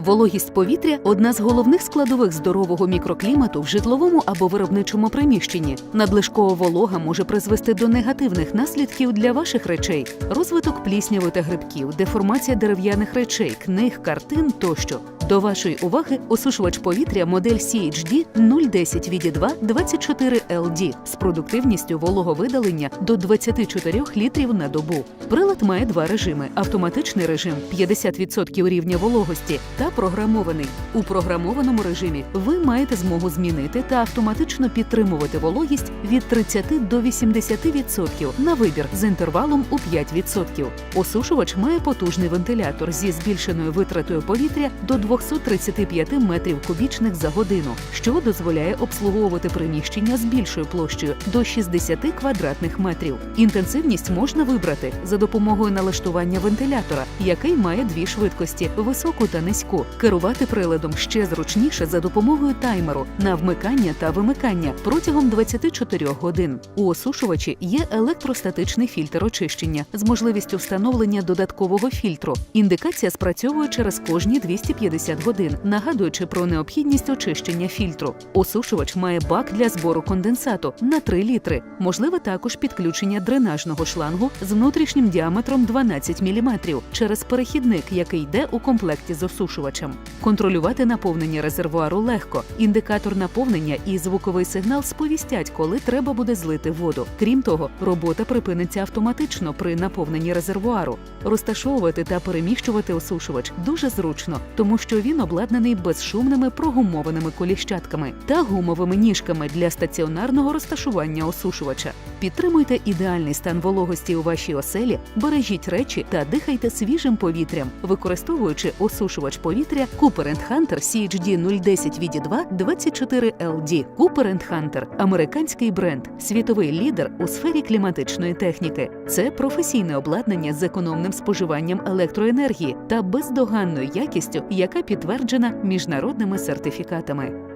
Вологість повітря одна з головних складових здорового мікроклімату в житловому або виробничому приміщенні. Надлишкова волога може призвести до негативних наслідків для ваших речей: розвиток плісняви та грибків, деформація дерев'яних речей, книг, картин тощо. До вашої уваги осушувач повітря модель CHD 010 VD2 24 LD з продуктивністю вологовидалення до 24 літрів на добу. Прилад має два режими: автоматичний режим 50% рівня вологості та програмований. У програмованому режимі ви маєте змогу змінити та автоматично підтримувати вологість від 30 до 80% на вибір з інтервалом у 5%. Осушувач має потужний вентилятор зі збільшеною витратою повітря до 235 метрів кубічних за годину, що дозволяє обслуговувати приміщення з більшою площею до 60 квадратних метрів. Інтенсивність можна вибрати за допомогою налаштування вентилятора, який має дві швидкості високу та низьку. Керувати приладом ще зручніше за допомогою таймеру на вмикання та вимикання протягом 24 годин. У осушувачі є електростатичний фільтр очищення з можливістю встановлення додаткового фільтру. Індикація спрацьовує через кожні 250 годин, нагадуючи про необхідність очищення фільтру. Осушувач має бак для збору конденсату на 3 літри. Можливе також підключення дренажного шлангу з внутрішнім діаметром 12 мм через перехідник, який йде у комплекті з осушувачем. Контролювати наповнення резервуару легко. Індикатор наповнення і звуковий сигнал сповістять, коли треба буде злити воду. Крім того, робота припиниться автоматично при наповненні резервуару. Розташовувати та переміщувати осушувач дуже зручно, тому що він обладнаний безшумними прогумованими коліщатками та гумовими ніжками для стаціонарного розташування осушувача. Підтримуйте ідеальний стан вологості у вашій оселі, бережіть речі та дихайте свіжим повітрям, використовуючи осушувач повітря Cooper Hunter CHD 010 VD2 24 LD. Cooper Hunter – американський бренд, світовий лідер у сфері кліматичної техніки. Це професійне обладнання з економним споживанням електроенергії та бездоганною якістю, підтверджена міжнародними сертифікатами.